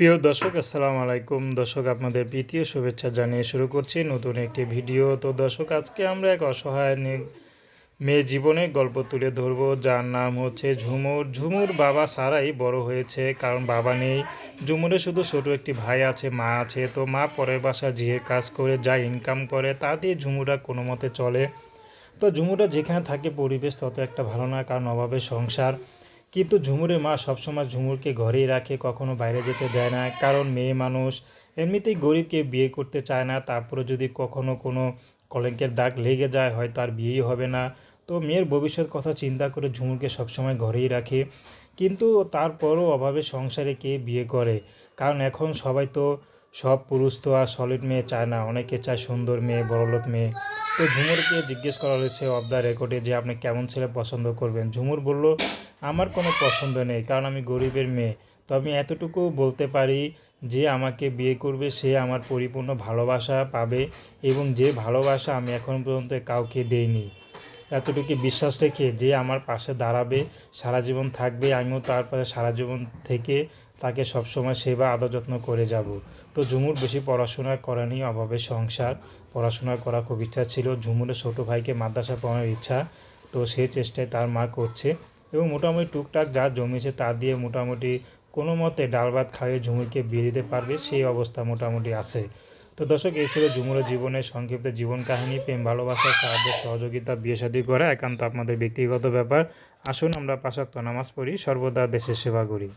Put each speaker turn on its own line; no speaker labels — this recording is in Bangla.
প্রিয় দর্শক, আসসালামু আলাইকুম। দর্শক, আপনাদের প্রীতীয় শুভেচ্ছা জানিয়ে শুরু করছি নতুন একটি ভিডিও। তো দর্শক, আজকে আমরা এক অসহায় মেয়ে জীবনের গল্প তুলে ধরবো। যার নাম হচ্ছে ঝুমুর। ঝুমুর বাবা সারাই বড় হয়েছে, কারণ বাবা নেই। ঝুমুরের শুধু ছোট একটি ভাই আছে, মা আছে। তো মা পরের বাসা জিয়ে কাজ করে যা ইনকাম করে, তা দিয়ে ঝুমুরা কোনো মতে চলে। তো ঝুমুরা যেখানে থাকে, পরিবেশ তত একটা ভালো না, কারণ অভাবে সংসার। কিন্তু ঝুমুরের মা সবসময় ঝুমুরকে ঘরেই রাখে, কখনো বাইরে যেতে দেয় না। কারণ মেয়ে মানুষ এমনিতেই গরিবকে বিয়ে করতে চায় না তারপরে যদি কখনো কোনো কলঙ্কের দাগ লেগে যায় হয় তার বিয়েই হবে না। তো মেয়ের ভবিষ্যৎ কথা চিন্তা করে ঝুমুরকে সবসময় ঘরেই রাখে। কিন্তু তারপরও অভাবে সংসারে কে বিয়ে করে? কারণ এখন সবাই তো সব পুরুষ তো আর সলিড মেয়ে চায় না, অনেকে চায় সুন্দর মেয়ে, বড়লোক মেয়ে। তো ঝুমুরকে জিজ্ঞেস করা হয়েছে অফ দ্য রেকর্ডে যে আপনি কেমন ছেলে পছন্দ করবেন? ঝুমুর বলল, আমার কোনো পছন্দ নেই, কারণ আমি গরিবের মেয়ে। তো আমি এতটুকু বলতে পারি যে আমাকে বিয়ে করবে, সে আমার পরিপূর্ণ ভালোবাসা পাবে এবং যে ভালোবাসা আমি এখন পর্যন্ত কাউকে দেইনি। এতটুকু বিশ্বাস রেখে যে আমার পাশে দাঁড়াবে, সারা জীবন থাকবে, আমিও তার পাশে সারা জীবন থেকে তাকে সবসময় সেবা আদর যত্ন করে যাব। তো ঝুমুর বেশি পড়াশোনা করেনি অভাবে সংসার। পড়াশোনা করা খুব ইচ্ছা ছিল। ঝুমুরের ছোটো ভাইকে মাদ্রাসা পড়ানোর ইচ্ছা। তো সে চেষ্টায় তার মা করছে এবং মোটামুটি টুকটাক যা জমেছে তা দিয়ে মোটামুটি কোনো মতে ডাল ভাত খাইয়ে ঝুমুরকে বিয়ে দিতে পারবে, সেই অবস্থা মোটামুটি আছে। তো দর্শক, এই ছিল ঝুমুরের জীবনের সংক্ষিপ্ত জীবন কাহিনী। প্রেম, ভালোবাসা, সাহায্য, সহযোগিতা, বিয়ে শাদী করা একান্ত আপনাদের ব্যক্তিগত ব্যাপার। আসুন আমরা পাশাক্ত নামাজ পড়ি। সর্বদা দেশের সেবা করি।